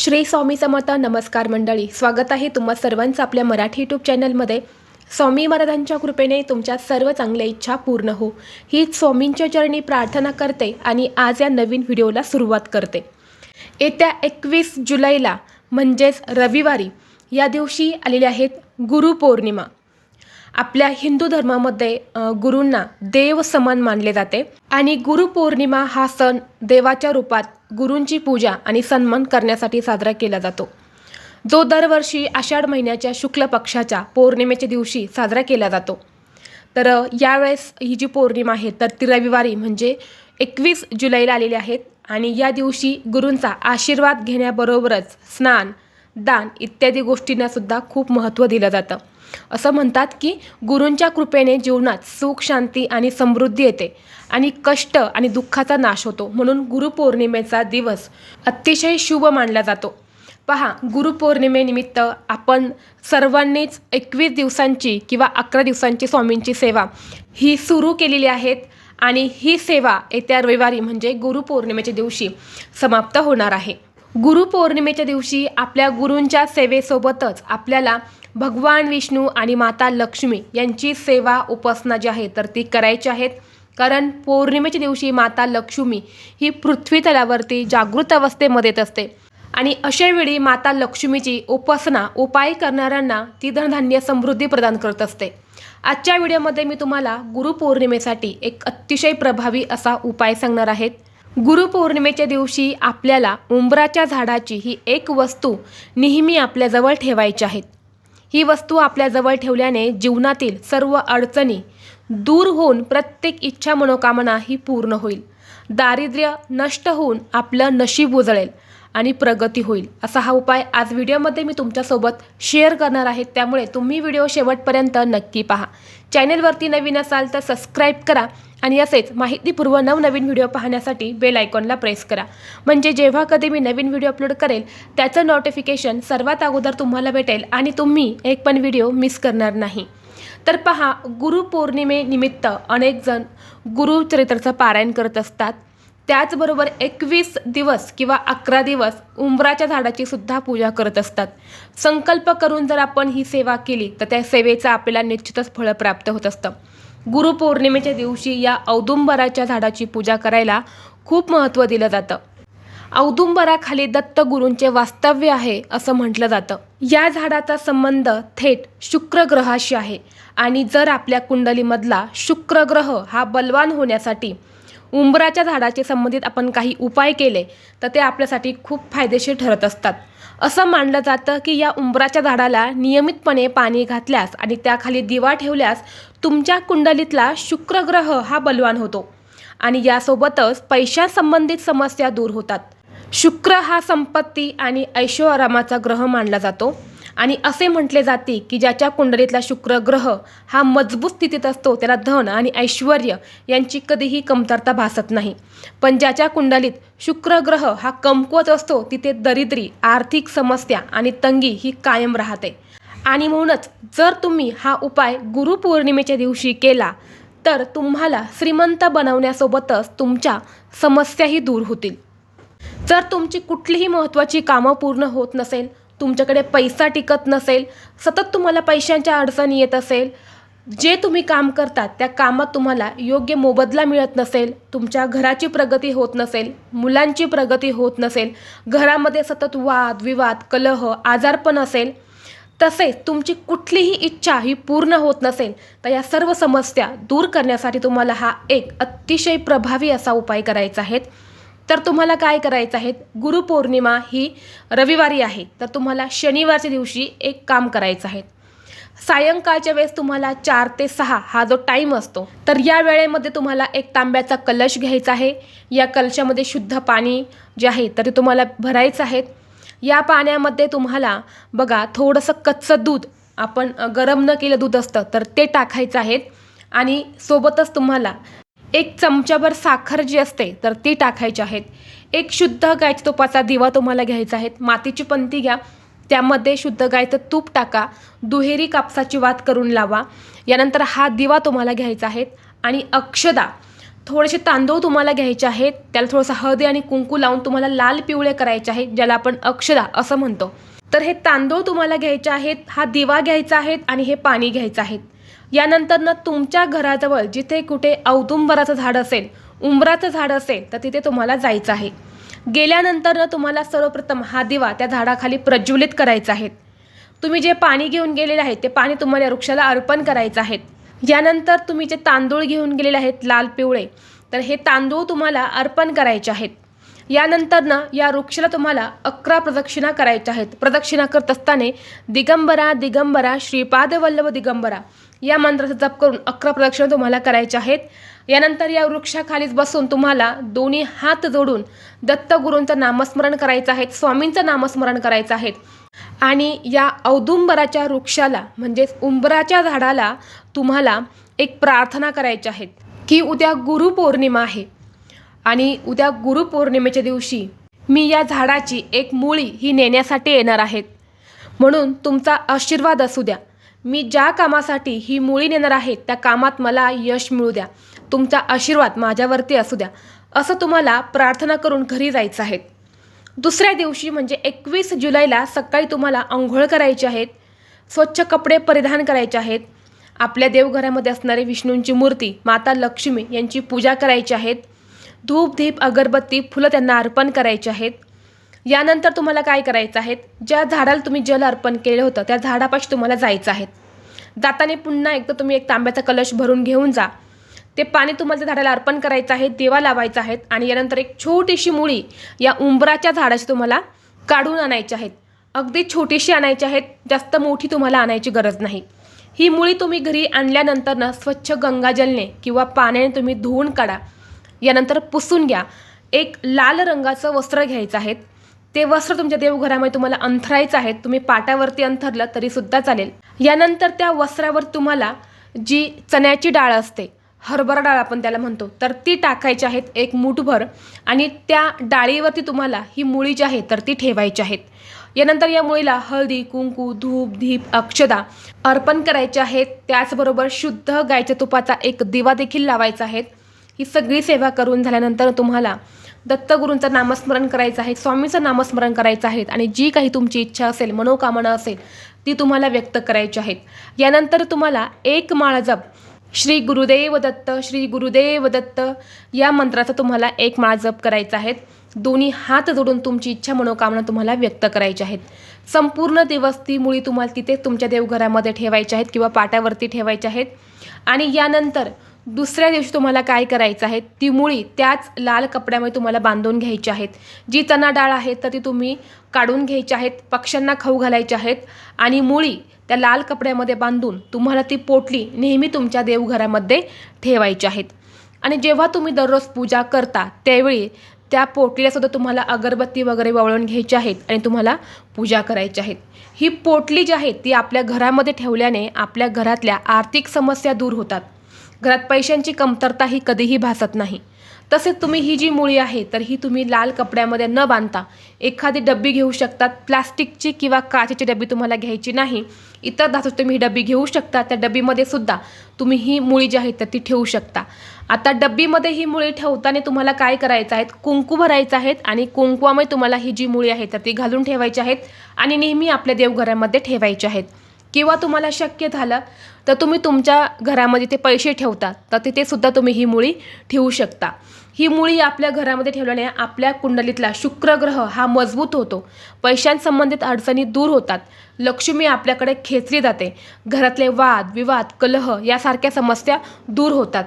श्री स्वामी समर्थ नमस्कार मंडळी स्वागत आहे तुम्हा सर्वांचं आपल्या मराठी यूट्यूब चॅनलमध्ये स्वामी महाराजांच्या कृपेने तुमच्या सर्व चांगल्या इच्छा पूर्ण हो. हीच स्वामींच्या चरणी प्रार्थना करते आणि आज या नवीन व्हिडिओला सुरुवात करते. येत्या एकवीस जुलैला म्हणजेच रविवारी या दिवशी आलेले आहेत गुरुपौर्णिमा आपल्या हिंदू धर्मामध्ये गुरूंना देव समान मानले जाते. आणि गुरुपौर्णिमा हा सण देवाच्या रूपात गुरूंची पूजा आणि सन्मान करण्यासाठी साजरा केला जातो. जो दरवर्षी आषाढ महिन्याच्या शुक्ल पक्षाच्या पौर्णिमेच्या दिवशी साजरा केला जातो. तर यावेळेस ही जी पौर्णिमा आहे तर ती रविवारी म्हणजे एकवीस जुलैला आलेली आहेत आणि या दिवशी गुरूंचा आशीर्वाद घेण्याबरोबरच स्नान दान इत्यादी गोष्टींनासुद्धा खूप महत्त्व दिलं जातं. असं म्हणतात की गुरूंच्या कृपेने जीवनात सुख शांती आणि समृद्धी येते आणि कष्ट आणि दुःखाचा नाश होतो. म्हणून गुरुपौर्णिमेचा दिवस अतिशय शुभ मानला जातो. पहा गुरुपौर्णिमेनिमित्त आपण सर्वांनीच एकवीस दिवसांची किंवा अकरा दिवसांची स्वामींची सेवा ही सुरू केलेली आहेत आणि ही सेवा येत्या रविवारी म्हणजे गुरुपौर्णिमेच्या दिवशी समाप्त होणार आहे. गुरुपौर्णिमेच्या दिवशी आपल्या गुरूंच्या सेवेसोबतच आपल्याला भगवान विष्णू आणि माता लक्ष्मी यांची सेवा उपासना जी आहे तर ती करायची आहेत. कारण पौर्णिमेच्या दिवशी माता लक्ष्मी ही पृथ्वी तलावरती जागृत अवस्थेमध्ये येत असते. आणि अशावेळी माता लक्ष्मीची उपासना उपाय करणाऱ्यांना ती धनधान्य समृद्धी प्रदान करत असते. आजच्या व्हिडिओमध्ये मी तुम्हाला गुरुपौर्णिमेसाठी एक अतिशय प्रभावी असा उपाय सांगणार आहेत गुरुपौर्णिमेच्या दिवशी आपल्याला उंबराच्या झाडाची ही एक वस्तू नेहमी आपल्याजवळ ठेवायची आहेत ही वस्तू आपल्याजवळ ठेवल्याने जीवनातील सर्व अडचणी दूर होऊन प्रत्येक इच्छा मनोकामना ही पूर्ण होईल. दारिद्र्य नष्ट होऊन आपलं नशीब उजळेल. आणि प्रगती होईल. असा हा उपाय आज व्हिडिओमध्ये मी तुमच्यासोबत शेअर करणार आहे. त्यामुळे तुम्ही व्हिडिओ शेवटपर्यंत नक्की पहा. चॅनेलवरती नवीन असाल तर सबस्क्राईब करा आणि असेच माहितीपूर्व नवनवीन व्हिडिओ पाहण्यासाठी बेल आयकॉनला प्रेस करा. म्हणजे जेव्हा कधी मी नवीन व्हिडिओ अपलोड करेल त्याचं नोटिफिकेशन सर्वात अगोदर तुम्हाला भेटेल आणि तुम्ही एक पण व्हिडिओ मिस करणार नाही. तर पहा गुरुपौर्णिमेनिमित्त अनेकजण गुरुचरित्राचं पारायण करत असतात. त्याचबरोबर एकवीस दिवस किंवा अकरा दिवस उंबराच्या झाडाची सुद्धा पूजा करत असतात. संकल्प करून जर आपण ही सेवा केली तर त्या सेवेचं आपल्याला निश्चितच फळ प्राप्त होत असतं. गुरुपौर्णिमेच्या दिवशी या औदुंबराच्या झाडाची पूजा करायला खूप महत्त्व दिलं जातं. औदुंबराखाली दत्तगुरूंचे वास्तव्य आहे असं म्हटलं जातं. या झाडाचा संबंध थेट शुक्र ग्रहाशी आहे आणि जर आपल्या कुंडलीमधला शुक्र ग्रह हा बलवान होण्यासाठी उंबराच्या झाडाचे संबंधित आपण काही उपाय केले तर ते आपल्यासाठी खूप फायदेशीर ठरत असतात. असं मानलं जातं की या उंबराच्या झाडाला नियमितपणे पाणी घातल्यास आणि त्याखाली दिवा ठेवल्यास तुमच्या कुंडलीतला शुक्रग्रह हा बलवान होतो आणि यासोबतच पैशासंबंधित समस्या दूर होतात. शुक्र हा संपत्ती आणि ऐशोआरामाचा ग्रह मानला जातो. आणि असे म्हटले जाते की ज्याच्या कुंडलीतला शुक्र ग्रह हा मजबूत स्थितीत असतो त्याला धन आणि ऐश्वर यांची कधीही कमतरता भासत नाही. पण ज्याच्या कुंडलीत शुक्र ग्रह हा कमकुवत असतो तिथे दरिद्री आर्थिक समस्या आणि तंगी ही कायम राहते. आणि म्हणूनच जर तुम्ही हा उपाय गुरुपौर्णिमेच्या दिवशी केला तर तुम्हाला श्रीमंत बनवण्यासोबतच तुमच्या समस्याही दूर होतील. जर तुमची कुठलीही महत्त्वाची कामं पूर्ण होत नसेल तुमच्याकडे पैसा टिकत नसेल सतत तुम्हाला पैशांच्या अडचणी येत असेल जे तुम्ही काम करतात त्या कामात तुम्हाला योग्य मोबदला मिळत नसेल तुमच्या घराची प्रगती होत नसेल मुलांची प्रगती होत नसेल घरामध्ये सतत वाद विवाद कलह आजारपण असेल तसेच तुमची कुठलीही इच्छा ही पूर्ण होत नसेल तर या सर्व समस्या दूर करण्यासाठी तुम्हाला हा एक अतिशय प्रभावी असा उपाय करायचा आहे. तर तुम्हाला काय करायचं आहे? गुरुपौर्णिमा ही रविवारी आहे. तर तुम्हाला शनिवारच्या दिवशी एक काम करायचं आहे. सायंकाळच्या वेळेस तुम्हाला चार ते सहा हा जो टाईम असतो तर या वेळेमध्ये तुम्हाला एक तांब्याचा कलश घ्यायचा आहे. या कलशामध्ये शुद्ध पाणी जे आहे तर ते तुम्हाला भरायचं आहे. या पाण्यामध्ये तुम्हाला बघा थोडंसं कच्चं दूध आपण गरम न केलं दूध असतं तर ते टाकायचं आहे. आणि सोबतच तुम्हाला एक चमच्याभर साखर जी असते तर ती टाकायची आहेत. एक शुद्ध गायच्या तुपाचा दिवा तुम्हाला घ्यायचा आहे. मातीची पंती घ्या. त्यामध्ये शुद्ध गायचं तूप टाका. दुहेरी कापसाची वात करून लावा. यानंतर हा दिवा तुम्हाला घ्यायचा आहे आणि अक्षदा. थोडेसे तांदूळ तुम्हाला घ्यायचे आहेत. त्याला थोडंसं हळदी आणि कुंकू लावून तुम्हाला लाल पिवळे करायचे आहेत ज्याला आपण अक्षदा असं म्हणतो. तर हे तांदूळ तुम्हाला घ्यायचे आहेत हा दिवा घ्यायचा आहे आणि हे पाणी घ्यायचं आहे. यानंतर ना तुमच्या घराजवळ जिथे कुठे औदुंबराचं झाड असेल उंबराचं झाड असेल तर तिथे तुम्हाला जायचं आहे. गेल्यानंतर ना तुम्हाला सर्वप्रथम हा दिवा त्या झाडाखाली प्रज्वलित करायचा आहे. तुम्ही जे पाणी घेऊन गेलेले आहेत ते पाणी तुम्हाला या वृक्षाला अर्पण करायचं आहे. यानंतर तुम्ही जे तांदूळ घेऊन गेलेले आहेत लाल पिवळे तर हे तांदूळ तुम्हाला अर्पण करायचे आहेत. यानंतर ना या वृक्षाला तुम्हाला अकरा प्रदक्षिणा करायच्या आहेत. प्रदक्षिणा करत असताना दिगंबरा दिगंबरा श्रीपाद वल्लभ दिगंबरा या मंत्राचा जप करून अकरा प्रदक्षिणा तुम्हाला करायच्या आहेत. यानंतर या वृक्षाखालीच बसून तुम्हाला दोन्ही हात जोडून दत्तगुरूंचं नामस्मरण करायचं आहे स्वामींचं नामस्मरण करायचं आहे. आणि या औदुंबराच्या वृक्षाला म्हणजेच उंबराच्या झाडाला तुम्हाला एक प्रार्थना करायच्या आहेत की उद्या गुरुपौर्णिमा आहे. आणि उद्या गुरुपौर्णिमेच्या दिवशी मी या झाडाची एक मुळी ही नेण्यासाठी येणार आहेत. म्हणून तुमचा आशीर्वाद असू द्या. मी ज्या कामासाठी ही मुळी नेणार आहे त्या कामात मला यश मिळू द्या. तुमचा आशीर्वाद माझ्यावरती असू द्या. असं तुम्हाला प्रार्थना करून घरी जायचं आहे. दुसऱ्या दिवशी म्हणजे एकवीस जुलैला सकाळी तुम्हाला आंघोळ करायची आहेत स्वच्छ कपडे परिधान करायचे आहेत आपल्या देवघरामध्ये असणारी विष्णूंची मूर्ती माता लक्ष्मी यांची पूजा करायची आहेत धूप दीप अगरबत्ती फुलं त्यांना अर्पण करायची आहेत. यानंतर तुम्हाला काय करायचं आहे? ज्या झाडाला तुम्ही जल अर्पण केलं होतं त्या झाडापाशी तुम्हाला जायचं आहे. जाताना पुन्हा एकदा तुम्ही एक तांब्याचा कलश भरून घेऊन जा. ते पाणी तुम्हाला त्या झाडाला अर्पण करायचं आहे देवा लावायचं आहेत आणि यानंतर एक छोटीशी मुळी या उंबराच्या झाडाची तुम्हाला काढून आणायची आहेत. अगदी छोटीशी आणायची आहेत जास्त मोठी तुम्हाला आणायची गरज नाही. ही मुळी तुम्ही घरी आणल्यानंतर ना स्वच्छ गंगाजलने किंवा पाण्याने तुम्ही धुवून काढा. यानंतर पुसून घ्या. एक लाल रंगाचं वस्त्र घ्यायचं आहे. ते वस्त्र तुमच्या देवघरामध्ये तुम्हाला अंथरायचं आहे. तुम्ही पाटावरती अंथरलं तरीसुद्धा चालेल. यानंतर त्या वस्त्रावर तुम्हाला जी चण्याची डाळ असते हरभरा डाळ आपण त्याला म्हणतो तर ती टाकायची आहेत एक मूठभर आणि त्या डाळीवरती तुम्हाला ही मुळी जी आहे तर ती ठेवायची आहेत. यानंतर या मुळीला हळदी कुंकू धूप धीप अक्षदा अर्पण करायचे आहेत. त्याचबरोबर शुद्ध गायच्या तुपाचा एक दिवा देखील लावायचा आहे. ही सगळी सेवा करून झाल्यानंतर तुम्हाला दत्तगुरूंचं नामस्मरण करायचं आहे स्वामीचं नामस्मरण करायचं आहे आणि जी काही तुमची इच्छा असेल मनोकामना असेल ती तुम्हाला व्यक्त करायची आहेत. यानंतर तुम्हाला एक माळ जप श्री गुरुदेव दत्त श्री गुरुदेव दत्त या मंत्राचा तुम्हाला एक माळ जप करायचा आहे. दोन्ही हात जोडून तुमची इच्छा मनोकामना तुम्हाला व्यक्त करायची आहेत. संपूर्ण दिवस ती मुळी तुम्हाला तिथे तुमच्या देवघरामध्ये ठेवायच्या आहेत किंवा पाटावरती ठेवायच्या आहेत. आणि यानंतर दुसऱ्या दिवशी तुम्हाला काय करायचं आहे? ती मुळी त्याच लाल कपड्यामध्ये तुम्हाला बांधून घ्यायची आहेत. जी चना डाळ आहे तर ती तुम्ही काढून घ्यायची आहेत पक्ष्यांना खाऊ घालायची आहेत आणि मुळी त्या लाल कपड्यामध्ये बांधून तुम्हाला ती पोटली नेहमी तुमच्या देवघरामध्ये ठेवायची आहेत. आणि जेव्हा तुम्ही दररोज पूजा करता त्यावेळी त्या पोटलीलासुद्धा तुम्हाला अगरबत्ती वगैरे वळवून घ्यायची आहेत आणि तुम्हाला पूजा करायची आहेत. ही पोटली जी आहे ती आपल्या घरामध्ये ठेवल्याने आपल्या घरातल्या आर्थिक समस्या दूर होतात. घरात पैशांची कमतरता ही कधीही भासत नाही. तसेच तुम्ही ही जी मुळी आहे तर ही तुम्ही लाल कपड्यामध्ये न बांधता एखादी डब्बी घेऊ शकतात. प्लास्टिकची किंवा काचेची डब्बी तुम्हाला घ्यायची नाही. इतर धातू तुम्ही ही डब्बी घेऊ शकता. त्या डब्बीमध्ये सुद्धा तुम्ही ही मुळी जी आहे तर ती ठेवू शकता. आता डब्बीमध्ये ही मुळी ठेवताना तुम्हाला काय करायचं आहेत कुंकू भरायचं आहेत आणि कुंकवामध्ये तुम्हाला ही जी मुळी आहे तर ती घालून ठेवायची आहेत आणि नेहमी आपल्या देवघरामध्ये ठेवायची आहेत किंवा तुम्हाला शक्य झालं तर तुम्ही तुमच्या घरामध्ये ते पैसे ठेवता तर तिथेसुद्धा तुम्ही ही मुळी ठेवू शकता. ही मुळी आपल्या घरामध्ये ठेवल्याने आपल्या कुंडलीतला शुक्रग्रह हा मजबूत होतो. पैशांसंबंधित अडचणी दूर होतात. लक्ष्मी आपल्याकडे खेचली जाते. घरातले वाद विवाद कलह यासारख्या समस्या दूर होतात.